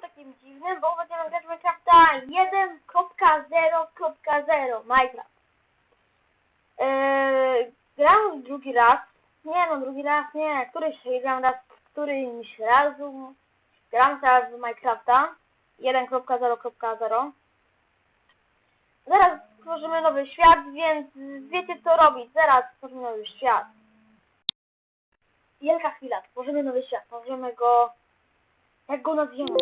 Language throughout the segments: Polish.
takim dziwnym, bo będziemy grać Minecrafta 1.0.0 Minecraft. Yy, gram drugi raz. Nie no, drugi raz nie. Któryś gram raz, któryś razu. Gram teraz w Minecrafta 1.0.0. Zaraz stworzymy nowy świat, więc wiecie co robić. Zaraz stworzymy nowy świat. Wielka chwila, tworzymy nowy świat. Tworzymy go... Jak go nazwiemy?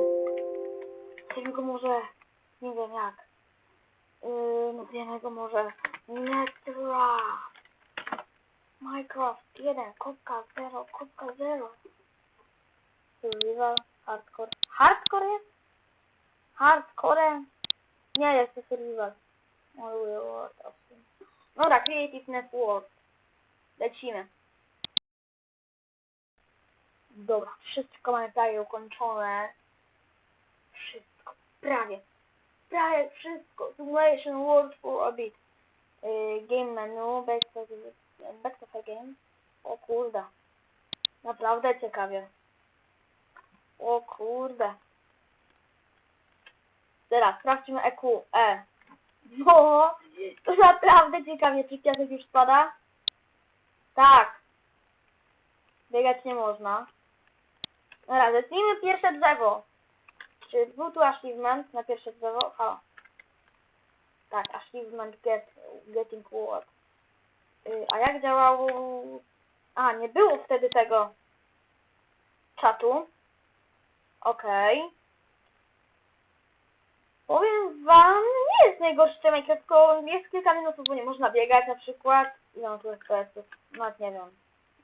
Go może... Nie wiem jak. Yy, go może... Netra. Minecraft 1.0.0 Survival, hardcore. Hardcore jest? Hardcore? Nie, jest to survival. Dobra, Creative Network. Lecimy. Dobra, wszystko mamy prawie ukończone. Wszystko, prawie. Prawie wszystko. Simulation World for a bit. Yy, game menu, back to, back to the game. O kurde. Naprawdę ciekawie. O kurde. Teraz sprawdźmy EQ. E. No, to naprawdę ciekawie, czy piasek już spada? Tak. Biegać nie można. Dobra, zacznijmy pierwsze drzewo. Czy był tu achievement na pierwsze drzewo? Tak, achievement get, getting wood. Y, a jak działał... A, nie było wtedy tego czatu. Okej. Powiem wam, nie jest najgorszy Minecraft, tylko jest kilka minut, bo nie można biegać na przykład. Ile mam tu FPS-ów? Nawet nie wiem.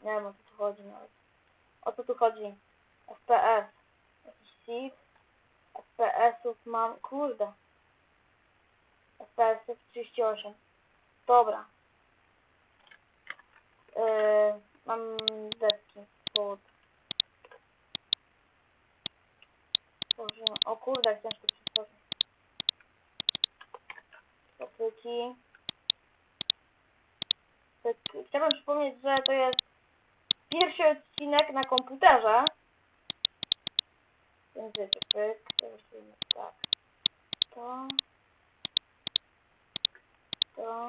Nie wiem o co tu chodzi nawet. O co tu chodzi? FPS. Jakiś seed. FPS-ów mam, kurde. FPS-ów 38. Dobra. Yy, mam deski. Pod. Tworzymy. O kurde, jak ciężko przetworzyć. Tak, Chciałbym przypomnieć, że to jest pierwszy odcinek na komputerze. Wiecie, pyk, musimy tak. To. To.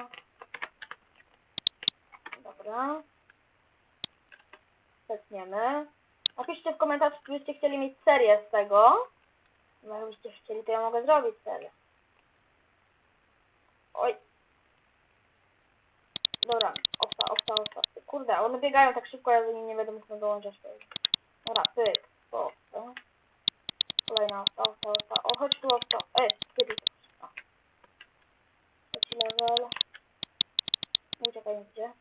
Dobra. Zetniemy. Napiszcie w komentarzu, czy byście chcieli mieć serię z tego. No, jakbyście chcieli, to ja mogę zrobić serię. Oj. Dobra, owca, owca, owca. Kurde, one biegają tak szybko, ja za nimi nie będę mógł dołączać. Dobra, pyk. Kolejna owca, owca, owca. O, chodź tu owca. Ej, kiedy to? O. Trzeci level. Uciekaj nigdzie.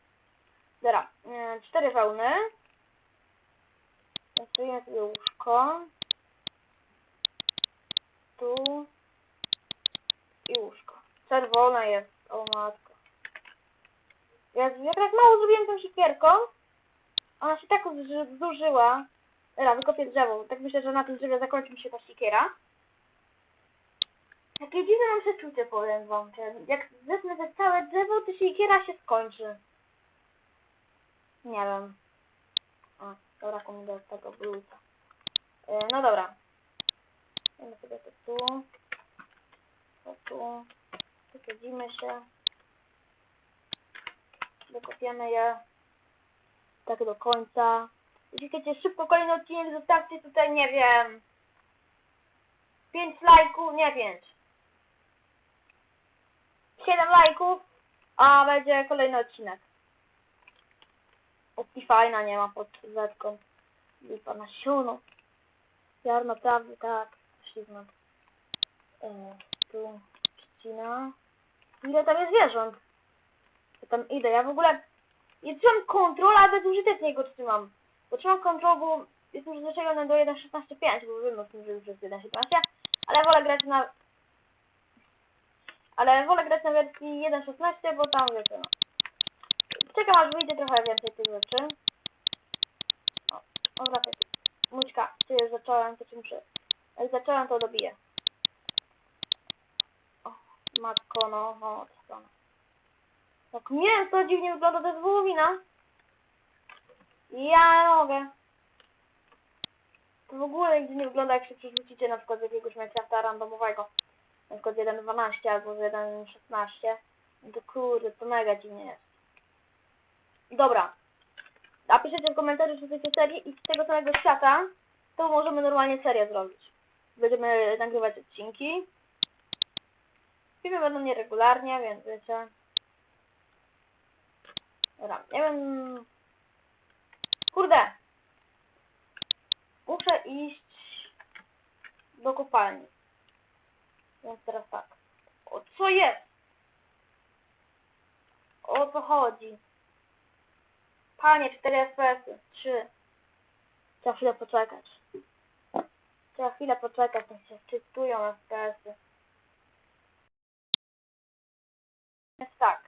Dobra, yy, cztery wełny. Zrobimy sobie łóżko. Tu. I łóżko. Czerwone jest. O matko. Ja, ja tak mało zrobiłem tą siekierką. Ona się tak zuży- zużyła. Dobra, wykopię drzewo. Tak myślę, że na tym drzewie zakończy mi się ta siekiera. Takie dziwne mam przeczucie, powiem wam. że Jak zetnę te całe drzewo, to siekiera się skończy. Nie wiem. O, dobra, komu do tego bluesa. E, no dobra. Dajmy sobie to tu. To tu. Wysadzimy się. Dokopiemy je. Tak do końca. Jeśli chcecie szybko kolejny odcinek, zostawcie tutaj, nie wiem, 5 lajków, nie 5. 7 lajków, a będzie kolejny odcinek. Optifina nie ma pod zetką. Lipa na siunu. Ziarno prawdy, tak. Achievement. E, tu trzcina. Ile tam jest zwierząt? Ja tam idę. Ja w ogóle nie trzymam kontrol, ale bezużytecznie go trzymam. Bo trzymam kontrol, bo jest już do 1.16.5, bo wiem o tym, że już jest 1.17, ale wolę grać na... Ale wolę grać na wersji 1.16, bo tam wiecie no. Czekam aż wyjdzie trochę więcej tych rzeczy. O, o wracaj. Mućka, czy już zacząłem, to czy muszę... Jak zacząłem, to dobiję. O, matko, no, no, od strony. Tak mięso dziwnie wygląda, to jest wołowina. Ja mogę. To w ogóle nigdy nie wygląda jak się przerzucicie na przykład z jakiegoś Minecrafta randomowego. Na przykład z 1.12 albo z 1.16. No to kurde, to mega dziwnie jest. Dobra. Napiszcie w komentarzu, czy chcecie serii i z tego samego świata, to możemy normalnie serię zrobić. Będziemy nagrywać odcinki. Filmy będą nieregularnie, więc wiecie. Dobra, nie wiem... Kurde! Muszę iść do kopalni. Więc teraz tak. O co jest? O co chodzi? Panie, 4 FPS, 3. Trzeba chwilę poczekać. Trzeba chwilę poczekać, niech się wczytują FPS-y. Więc tak.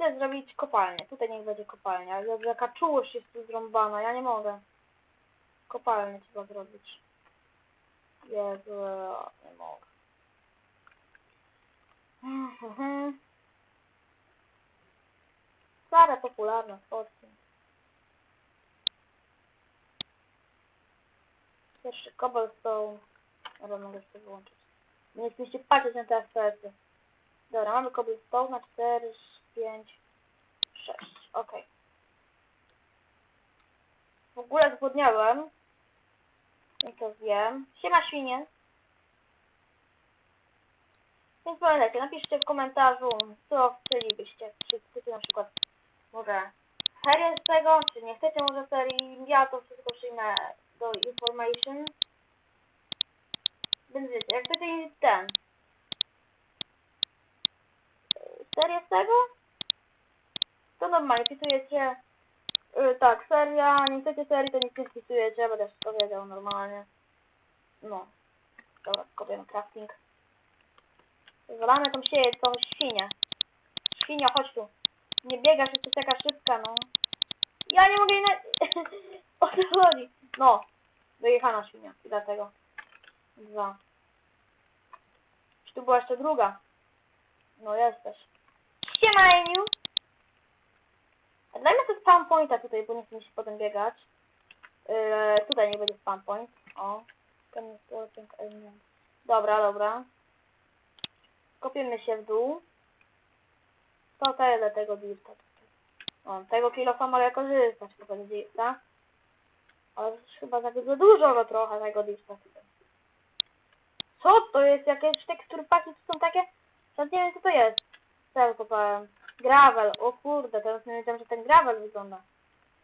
Idę zrobić kopalnię. Tutaj niech będzie kopalnia. Jezu, jaka czułość jest tu zrąbana. Ja nie mogę. Kopalnię trzeba zrobić. Jezu, nie mogę. Mhm. Stare, popularne fotki. Pierwszy cobblestone. Dobra, mogę sobie wyłączyć. Nie chcecie patrzeć na te FPS-y. Dobra, mamy cobblestone na 4, 5, 6. Ok. W ogóle zgłodniałem. I to wiem. Siema świnie. Więc pamiętajcie, napiszcie w komentarzu, co chcielibyście. Czy chcecie na przykład może serię z tego, czy nie chcecie może serii. Ja to wszystko przyjmę do information. Więc wiecie, jak chcecie ten serię z tego, to normalnie wpisujecie yy, tak, seria, nie chcecie serii, to nic nie wpisujecie, będę wszystko wiedział normalnie. No. Dobra, kopiemy crafting. Zwalamy tą sieję, tą świnię. Świnio, chodź tu. Nie biegasz, jesteś taka szybka, no. Ja nie mogę na... o co chodzi? No. Dojechana świnia. I dlatego. Dwa. Czy tu była jeszcze druga? No jesteś. Siema, Eniu. Dajmy sobie spawn pointa tutaj, bo nie chcę się potem biegać. Yy, tutaj nie będzie spawn point. O. Dobra, dobra. Kopiemy się w dół. To tyle tego dirta. O, tego kilofa mogę korzystać tego dirta. Ale chyba za za dużo go trochę tego dirta tutaj. Co to jest? Jakieś tekstur paki to są takie? Ja nie wiem co to jest. Ja kopałem? Gravel. O kurde, teraz nie wiedziałem, że ten gravel wygląda.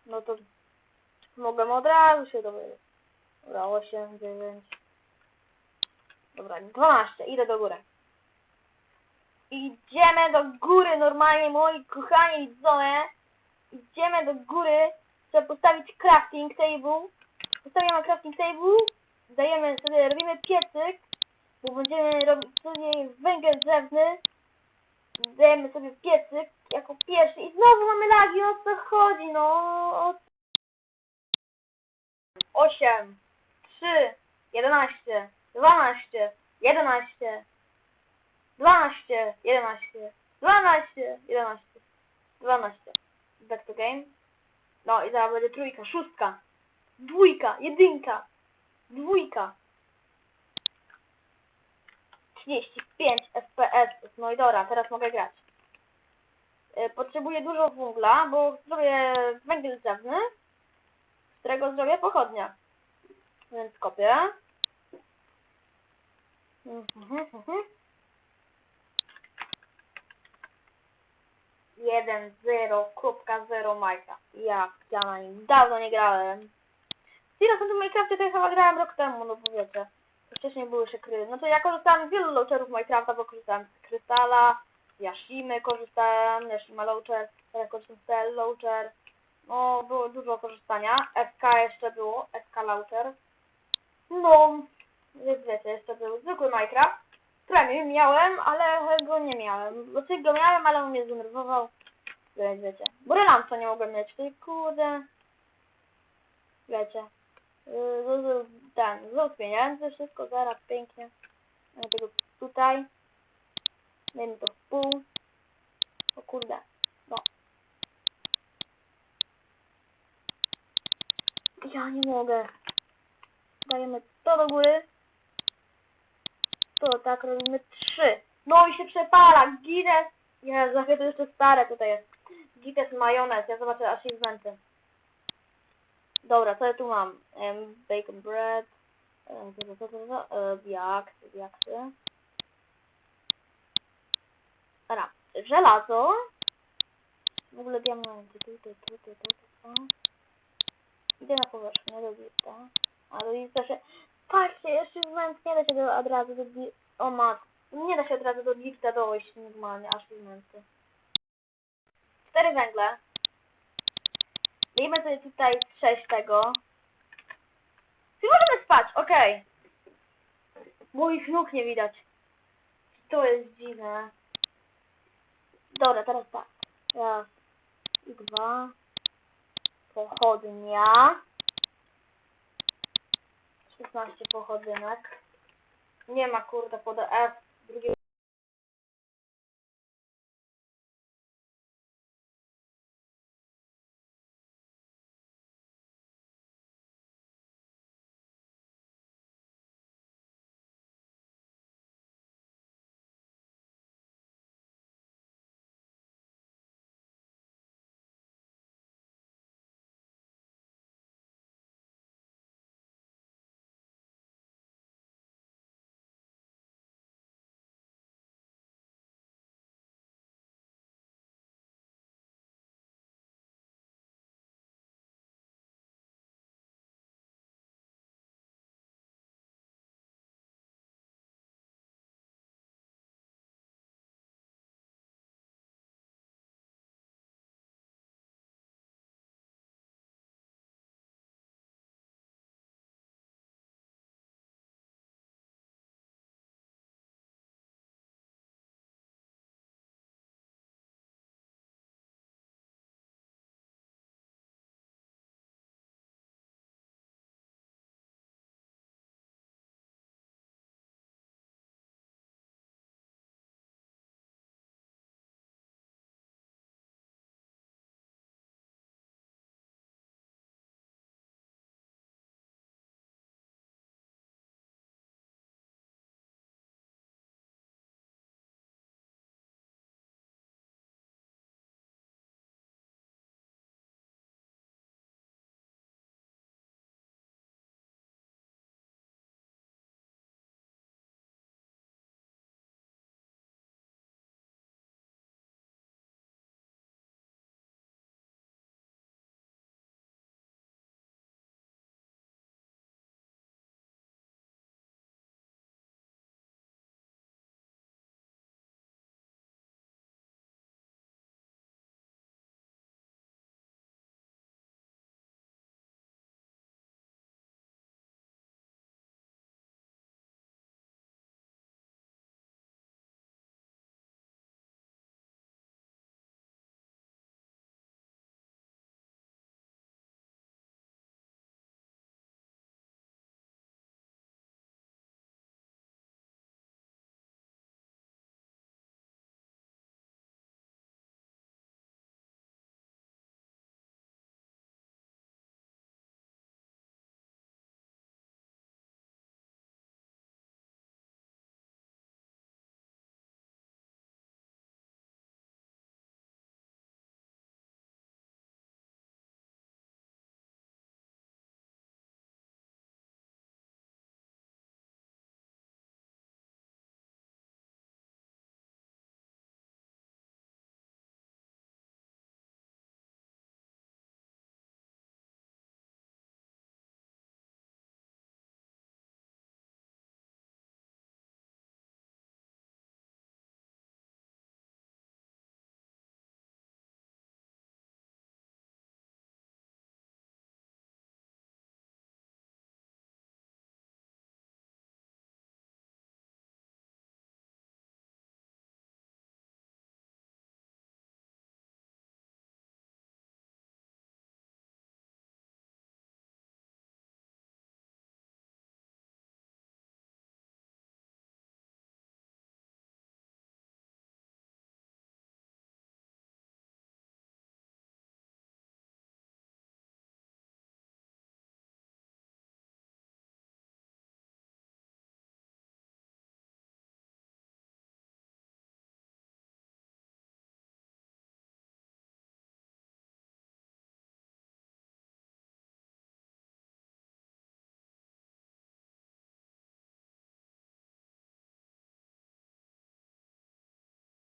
No to mogłem od razu się dowiedzieć. Dobra, 8, 9. Dobra, 12. Idę do góry. Idziemy do góry normalnie, moi kochani widzowie. Idziemy do góry. Trzeba postawić crafting table. Postawiamy crafting table. Dajemy sobie, robimy piecyk. Bo będziemy robić później węgiel drzewny. Dajemy sobie piecyk jako pierwszy. I znowu mamy lagi, o co chodzi, no. O... 8, 3, 11, 12, 11, 12, 11, 12, 11, 12. Back to game. No i zaraz będzie trójka, szóstka, dwójka, jedynka, dwójka. 35 FPS. No i dobra, teraz mogę grać. E, Potrzebuję dużo węgla, bo zrobię węgiel drzewny, z którego zrobię pochodnia. Więc kopię. Mhm, mhm. 1.0.0 Minecraft. Ja, ja na nim dawno nie grałem. Teraz na tym Minecrafcie to ja chyba grałem rok temu, no bo. Wcześniej były jeszcze kry. No to ja korzystałem z wielu launcherów Minecrafta, bo korzystałem z Krystala, z Yashimy korzystałem, Yashima Launcher, teraz korzystam z Cell Launcher. No, było dużo korzystania. FK jeszcze było, FK Launcher. No, więc wiecie, jeszcze był zwykły Minecraft. Premium miałem, ale go nie miałem. Znaczy go miałem, ale on mnie zdenerwował. Więc wiecie. Brylanca nie mogłem mieć, tylko kurde. Wiecie. Yy, z- z- Ten, zwrot pieniędzy, wszystko zaraz pięknie. Tego tutaj. Dajmy to w pół. O kurde. No. Ja nie mogę. Dajemy to do góry. To tak robimy trzy. No i się przepala. Guinness. Ja zawsze to jeszcze stare tutaj jest. Guinness majonez. Ja zobaczę achievementy. Dobra, co ja tu mam? Em, bacon bread. co, co, co, co, e, Biaksy, biaksy. Dobra, żelazo. W ogóle diamenty. Tu, tu, tu, tu, tu, tu. Idę na powierzchnię do lifta. A do lifta się... Patrzcie, jeszcze moment nie da się do, od razu do li- O mat. Nie da się od razu do lifta dojść normalnie, aż momenty. Cztery węgle. Dajmy sobie tutaj sześć tego. Czy możemy spać? Okej. Moich nóg nie widać. To jest dziwne. Dobra, teraz tak. Raz dwa. Pochodnia. 16 pochodzynek. Nie ma kurde pod F drugiego